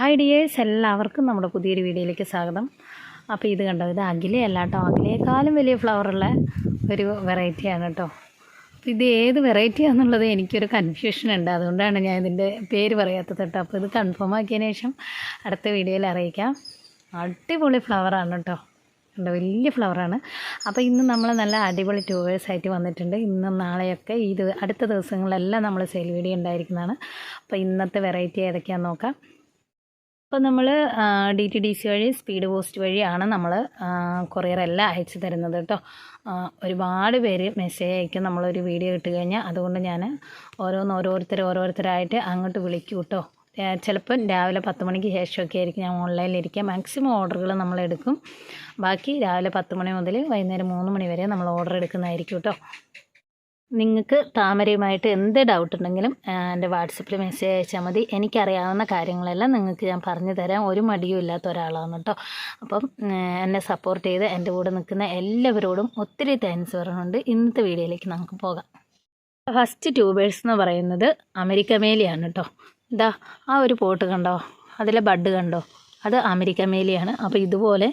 Hi dears എല്ലാവർക്കും നമ്മുടെ പുതിയൊരു വീഡിയോയിലേക്ക് സ്വാഗതം. അപ്പോൾ ഇത് കണ്ടോ ഇത് അഖിലയല്ല കേട്ടോ. അഖിലേക്കാളും വലിയ ഫ്ലവറുള്ള ഒരു വെറൈറ്റിയാണ് കേട്ടോ. അപ്പോൾ ഇത് ഏത് വെറൈറ്റി ആണെന്നുള്ളത് എനിക്കൊരു കൺഫ്യൂഷൻ ഉണ്ട്. അതുകൊണ്ടാണ് ഞാൻ ഇതിന്റെ പേര് പറയാത്തത് കേട്ടോ. അപ്പോൾ ഇത് കൺഫേം ആക്കിയതിന് ശേഷം അടുത്ത വീഡിയോയിൽ അറിയിക്കാം. അടിപൊളി ഫ്ലവറാണ് കേട്ടോ. കണ്ടോ വലിയ ഫ്ലവറാണ് അപ്പോൾ ഇന്ന് നമ്മൾ നല്ല അടിപൊളി ടൂവേഴ്സ് ആയിട്ട് വന്നിട്ടുണ്ട്. ഇന്നും നാളെയൊക്കെ ഇത് അടുത്ത ദിവസങ്ങളെല്ലാം നമ്മൾ സെയിൽ വീഡിയോ ഉണ്ടായിരിക്കുന്നതാണ്. അപ്പോൾ ഇന്നത്തെ വെറൈറ്റി ഏതൊക്കെയാണെന്ന് നോക്കാം. അപ്പോൾ നമ്മൾ ഡി ടി ഡി സി വഴി സ്പീഡ് പോസ്റ്റ് വഴിയാണ് നമ്മൾ കൊറിയറെല്ലാം അയച്ചു തരുന്നത് കേട്ടോ. ഒരുപാട് പേര് മെസ്സേജ് അയക്കും. നമ്മളൊരു വീഡിയോ ഇട്ട് കഴിഞ്ഞാൽ അതുകൊണ്ട് ഞാൻ ഓരോന്ന് ഓരോരുത്തർ ഓരോരുത്തരായിട്ട് അങ്ങോട്ട് വിളിക്കും കേട്ടോ. ചിലപ്പം രാവിലെ പത്ത് മണിക്ക് ശേഷമൊക്കെ ആയിരിക്കും ഞാൻ ഓൺലൈനിലിരിക്കുക. മാക്സിമം ഓർഡറുകൾ നമ്മൾ എടുക്കും ബാക്കി രാവിലെ പത്ത് മണി മുതൽ വൈകുന്നേരം മൂന്ന് മണി വരെ നമ്മൾ ഓർഡർ എടുക്കുന്നതായിരിക്കും കേട്ടോ. നിങ്ങൾക്ക് താമരയുമായിട്ട് എന്ത് ഡൗട്ട് ഉണ്ടെങ്കിലും എന്റെ വാട്സപ്പിൽ മെസ്സേജ് അയച്ചാൽ മതി. എനിക്കറിയാവുന്ന കാര്യങ്ങളെല്ലാം നിങ്ങൾക്ക് ഞാൻ പറഞ്ഞു തരാം. ഒരു മടിയും ഇല്ലാത്ത ഒരാളാണ് കേട്ടോ. അപ്പം എന്നെ സപ്പോർട്ട് ചെയ്ത് എന്റെ കൂടെ നിൽക്കുന്ന എല്ലാവരോടും ഒത്തിരി താങ്ക്സ് പറഞ്ഞുകൊണ്ട് ഇന്നത്തെ വീഡിയോയിലേക്ക് നമുക്ക് പോകാം. ഫസ്റ്റ് ട്യൂബേഴ്സ് എന്ന് പറയുന്നത് അമേരിക്ക മേലിയാണ് കേട്ടോ. ഇതാ ആ ഒരു പോട്ട് കണ്ടോ? അതിലെ ബഡ് കണ്ടോ? അത് അമേരിക്ക മേലിയാണ് അപ്പോൾ ഇതുപോലെ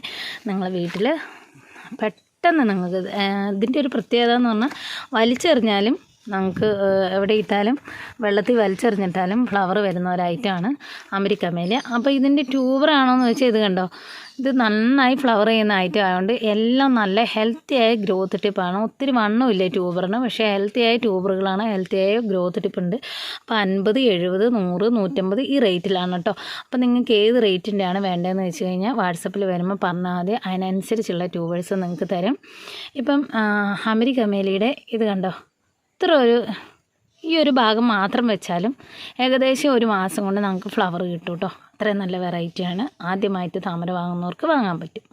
നിങ്ങൾ വീട്ടിൽ പെട്ടെന്ന് നിങ്ങൾക്ക് ഇത്, ആ, ഇതിന്റെ ഒരു പ്രത്യേകത എന്ന് പറഞ്ഞാൽ വലിച്ചെറിഞ്ഞാലും നമുക്ക് എവിടെ ഇട്ടാലും വെള്ളത്തിൽ വലിച്ചെറിഞ്ഞിട്ടാലും ഫ്ലവർ വരുന്ന ഒരു ഐറ്റമാണ് അമേരിക്ക മേൽ അപ്പോൾ ഇതിന്റെ ട്യൂബറാണോ എന്ന് വെച്ചാൽ ഇത് കണ്ടോ? ഇത് നന്നായി ഫ്ലവർ ചെയ്യുന്ന ഐറ്റം ആയതുകൊണ്ട് എല്ലാം നല്ല ഹെൽത്തി ആയ ഗ്രോത്ത് ടിപ്പാണ് ഒത്തിരി വണ്ണമില്ല ട്യൂബറിന് പക്ഷേ ഹെൽത്തി ആയ ട്യൂബറുകളാണ് ഹെൽത്തി ആയ ഗ്രോത്ത് ടിപ്പ് ഉണ്ട്. അപ്പോൾ അൻപത് എഴുപത് നൂറ് നൂറ്റമ്പത് ഈ റേറ്റിലാണ് കേട്ടോ. അപ്പോൾ നിങ്ങൾക്ക് ഏത് റേറ്റിന്റെ ആണ് വേണ്ടതെന്ന് വെച്ച് കഴിഞ്ഞാൽ വാട്സപ്പിൽ വരുമ്പോൾ പറഞ്ഞാൽ മതി. അതിനനുസരിച്ചുള്ള ട്യൂബേഴ്സ് നിങ്ങൾക്ക് തരും. ഇപ്പം അമരിക്കമേലിയുടെ ഇത് കണ്ടോ? ഇത്ര ഒരു ഈ ഒരു ഭാഗം മാത്രം വെച്ചാലും ഏകദേശം ഒരു മാസം കൊണ്ട് നമുക്ക് ഫ്ലവർ കിട്ടും കേട്ടോ അത്രയും നല്ല വെറൈറ്റിയാണ് ആദ്യമായിട്ട് താമര വാങ്ങുന്നവർക്ക് വാങ്ങാൻ പറ്റും.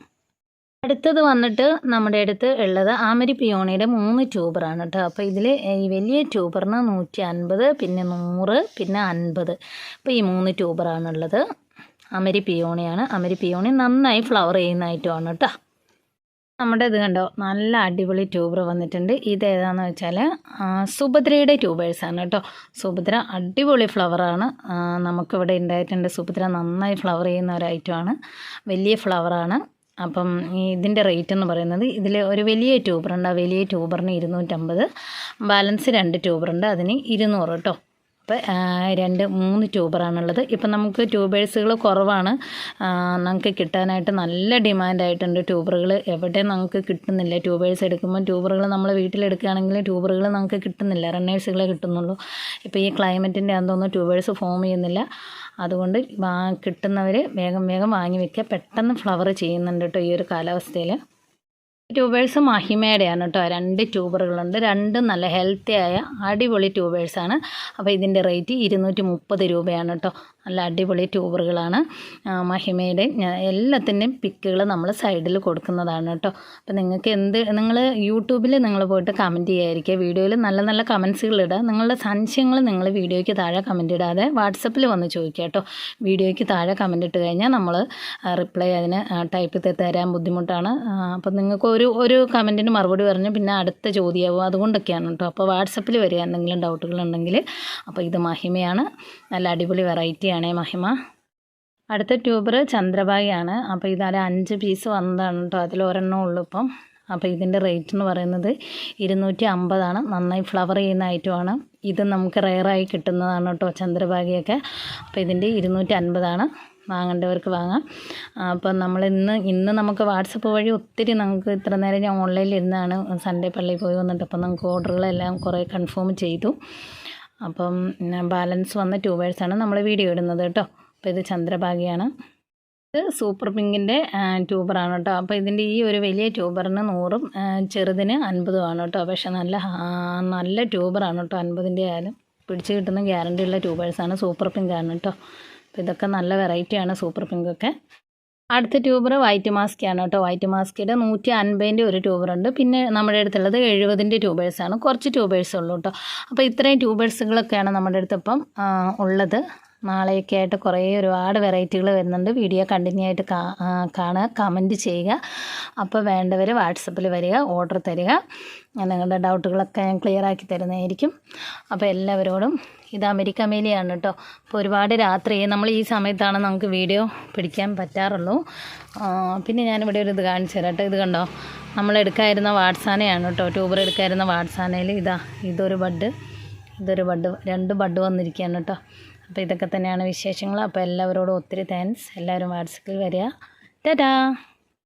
അടുത്തത് വന്നിട്ട് നമ്മുടെ അടുത്ത് ഉള്ളത് ആമരി പിയോണിയുടെ മൂന്ന് ട്യൂബറാണ് കേട്ടോ അപ്പോൾ ഇതിൽ ഈ വലിയ ട്യൂബറിന് നൂറ്റി അൻപത് പിന്നെ നൂറ് പിന്നെ അൻപത്. അപ്പോൾ ഈ മൂന്ന് ട്യൂബറാണുള്ളത് അമരി പിയോണിയാണ്. അമരി പിയോണി നന്നായി ഫ്ലവർ ചെയ്യുന്ന ഐറ്റമാണ് കേട്ടോ നമ്മുടെ ഇത് കണ്ടോ? നല്ല അടിപൊളി ട്യൂബർ വന്നിട്ടുണ്ട്. ഇത് ഏതാണെന്ന് വെച്ചാൽ സുഭദ്രയുടെ ട്യൂബേഴ്സാണ് കേട്ടോ. സുഭദ്ര അടിപൊളി ഫ്ലവറാണ് നമുക്കിവിടെ ഉണ്ടായിട്ടുണ്ട്. സുഭദ്ര നന്നായി ഫ്ലവർ ചെയ്യുന്ന ഒരു ഐറ്റമാണ് വലിയ ഫ്ലവറാണ് അപ്പം ഇതിന്റെ റേറ്റ് എന്ന് പറയുന്നത് ഇതിൽ ഒരു വലിയ ട്യൂബറുണ്ട് ആ വലിയ ട്യൂബറിന് ഇരുന്നൂറ്റമ്പത്. ബാലൻസ് രണ്ട് ട്യൂബർ ഉണ്ട്. അതിന് ഇരുന്നൂറ് കേട്ടോ. അപ്പോൾ രണ്ട് മൂന്ന് ട്യൂബറാണുള്ളത്. ഇപ്പം നമുക്ക് ട്യൂബേഴ്സുകൾ കുറവാണ്. നമുക്ക് കിട്ടാനായിട്ട് നല്ല ഡിമാൻഡായിട്ടുണ്ട് ട്യൂബറുകൾ. എവിടെ നമുക്ക് കിട്ടുന്നില്ല. ട്യൂബേഴ്സ് എടുക്കുമ്പോൾ ട്യൂബറുകൾ നമ്മൾ വീട്ടിലെടുക്കുകയാണെങ്കിൽ ട്യൂബറുകൾ നമുക്ക് കിട്ടുന്നില്ല. റണ്ണേഴ്സുകളെ കിട്ടുന്നുള്ളൂ. ഇപ്പോൾ ഈ ക്ലൈമറ്റിന്റെ അതൊന്നും ട്യൂബേഴ്സ് ഫോം ചെയ്യുന്നില്ല. അതുകൊണ്ട് കിട്ടുന്നവർ വേഗം വേഗം വാങ്ങി വയ്ക്കുക പെട്ടെന്ന് ഫ്ലവർ ചെയ്യുന്നുണ്ട് കേട്ടോ ഈ ഒരു കാലാവസ്ഥയിൽ. ട്യൂബേഴ്സ് മഹിമയുടെയാണ് കേട്ടോ. രണ്ട് ട്യൂബറുകളുണ്ട്. രണ്ടും നല്ല ഹെൽത്തി ആയ അടിപൊളി ട്യൂബേഴ്സാണ് അപ്പോൾ ഇതിന്റെ റേറ്റ് ഇരുന്നൂറ്റി മുപ്പത് രൂപയാണ് കേട്ടോ. നല്ല അടിപൊളി ട്യൂബറുകളാണ് മഹിമയുടെ. എല്ലാത്തിന്റെയും പിക്കുകൾ നമ്മൾ സൈഡിൽ കൊടുക്കുന്നതാണ് കേട്ടോ. അപ്പോൾ നിങ്ങൾക്ക് എന്ത് നിങ്ങൾ യൂട്യൂബിൽ നിങ്ങൾ പോയിട്ട് കമന്റ് ചെയ്യായിരിക്കുക വീഡിയോയിൽ നല്ല നല്ല കമൻസുകൾ ഇടുക. നിങ്ങളുടെ സംശയങ്ങൾ നിങ്ങൾ വീഡിയോയ്ക്ക് താഴെ കമന്റ് ഇടാതെ വാട്സപ്പിൽ വന്ന് ചോദിക്കുക കേട്ടോ. വീഡിയോയ്ക്ക് താഴെ കമന്റ് ഇട്ട് കഴിഞ്ഞാൽ നമ്മൾ റിപ്ലൈ അതിന് ടൈപ്പ് തരാൻ ബുദ്ധിമുട്ടാണ്. അപ്പോൾ നിങ്ങൾക്ക് ഒരു ഒരു കമന്റിന് മറുപടി പറഞ്ഞു പിന്നെ അടുത്ത ചോദ്യമാവും അതുകൊണ്ടൊക്കെയാണ് കേട്ടോ. അപ്പോൾ വാട്സപ്പിൽ വരിക. എന്തെങ്കിലും ഡൗട്ടുകൾ ഉണ്ടെങ്കിൽ അപ്പോൾ ഇത് മഹിമയാണ്. നല്ല അടിപൊളി വെറൈറ്റിയാണ് മഹിമ. അടുത്ത ട്യൂബർ ചന്ദ്രഭാഗയാണ് അപ്പോൾ ഇതാലെ അഞ്ച് പീസ് വന്നതാണ് കേട്ടോ. അതിൽ ഒരെണ്ണം ഉള്ളൂ ഇപ്പം. അപ്പോൾ ഇതിന്റെ റേറ്റ് എന്ന് പറയുന്നത് ഇരുന്നൂറ്റി അമ്പതാണ് നന്നായി ഫ്ലവർ ചെയ്യുന്ന ഐറ്റമാണ് ഇത് നമുക്ക് റെയറായി കിട്ടുന്നതാണ് കേട്ടോ ചന്ദ്രഭാഗിയൊക്കെ അപ്പോൾ ഇതിന്റെ ഇരുന്നൂറ്റി അൻപതാണ് വാങ്ങേണ്ടവർക്ക് വാങ്ങാം. അപ്പം നമ്മൾ ഇന്ന് ഇന്ന് നമുക്ക് വാട്സപ്പ് വഴി ഒത്തിരി നമുക്ക് ഇത്ര നേരം ഞാൻ ഓൺലൈനിൽ ഇരുന്നാണ് സൺഡേ പള്ളിയിൽ പോയി വന്നിട്ട്. അപ്പം നമുക്ക് ഓർഡറുകളെല്ലാം കുറേ കൺഫേം ചെയ്തു. അപ്പം ബാലൻസ് വന്ന ട്യൂബേഴ്സാണ് നമ്മൾ വീഡിയോ ഇടുന്നത് കേട്ടോ. അപ്പോൾ ഇത് ചന്ദ്രഭാഗിയാണ്. ഇത് സൂപ്പർ പിങ്കിന്റെ ട്യൂബറാണ് കേട്ടോ. അപ്പോൾ ഇതിന്റെ ഈ ഒരു വലിയ ട്യൂബറിന് നൂറും ചെറുതിന് അൻപതുമാണ് കേട്ടോ. പക്ഷെ നല്ല നല്ല ട്യൂബറാണ് കേട്ടോ. അൻപതിന്റെ ആയാലും പിടിച്ച് കിട്ടുന്ന ഗ്യാരണ്ടി ഉള്ള ട്യൂബേഴ്സാണ് സൂപ്പർ പിങ്കാണ് കേട്ടോ. അപ്പോൾ ഇതൊക്കെ നല്ല വെറൈറ്റിയാണ് സൂപ്പർ പിങ്കൊക്കെ അടുത്ത ട്യൂബർ വൈറ്റ് മാസ്കാണ് കേട്ടോ. വൈറ്റ് മാസ്കിയുടെ നൂറ്റി അൻപതിന്റെ ഒരു ട്യൂബറുണ്ട് പിന്നെ നമ്മുടെ അടുത്തുള്ളത് എഴുപതിന്റെ ട്യൂബേഴ്സാണ് കുറച്ച് ട്യൂബേഴ്സ് ഉള്ളൂ കേട്ടോ. അപ്പോൾ ഇത്രയും ട്യൂബേഴ്സുകളൊക്കെയാണ് നമ്മുടെ അടുത്തിപ്പം ഉള്ളത്. നാളെയൊക്കെ ആയിട്ട് കുറേ ഒരുപാട് വെറൈറ്റികൾ വരുന്നുണ്ട്. വീഡിയോ കണ്ടിന്യൂ ആയിട്ട് കാണുക കമന്റ് ചെയ്യുക. അപ്പോൾ വേണ്ടവർ വാട്സപ്പിൽ വരിക ഓർഡർ തരിക. നിങ്ങളുടെ ഡൗട്ടുകളൊക്കെ ഞാൻ ക്ലിയർ ആക്കി തരുന്നതായിരിക്കും. അപ്പോൾ എല്ലാവരോടും ഇത് അമേരിക്ക മേലിയാണ് കേട്ടോ. അപ്പോൾ ഒരുപാട് രാത്രി നമ്മൾ ഈ സമയത്താണ് നമുക്ക് വീഡിയോ പിടിക്കാൻ പറ്റാറുള്ളൂ. പിന്നെ ഞാനിവിടെ ഒരു ഇത് കാണിച്ചു തരാം കേട്ടോ. ഇത് കണ്ടോ? നമ്മൾ എടുക്കാതിരുന്ന വാട്സാനയാണ് കേട്ടോ. ട്യൂബർ എടുക്കാതിരുന്ന വാട്സാനയിൽ ഇതാ ഇതൊരു ബഡ്. ഇതൊരു ബഡ് രണ്ട് ബഡ് വന്നിരിക്കുകയാണ് കേട്ടോ. അപ്പോൾ ഇതൊക്കെ തന്നെയാണ് വിശേഷങ്ങൾ. അപ്പോൾ എല്ലാവരോടും ഒത്തിരി താങ്ക്സ് എല്ലാവരും വാട്സപ്പിൽ വരിക. ടാറ്റാ!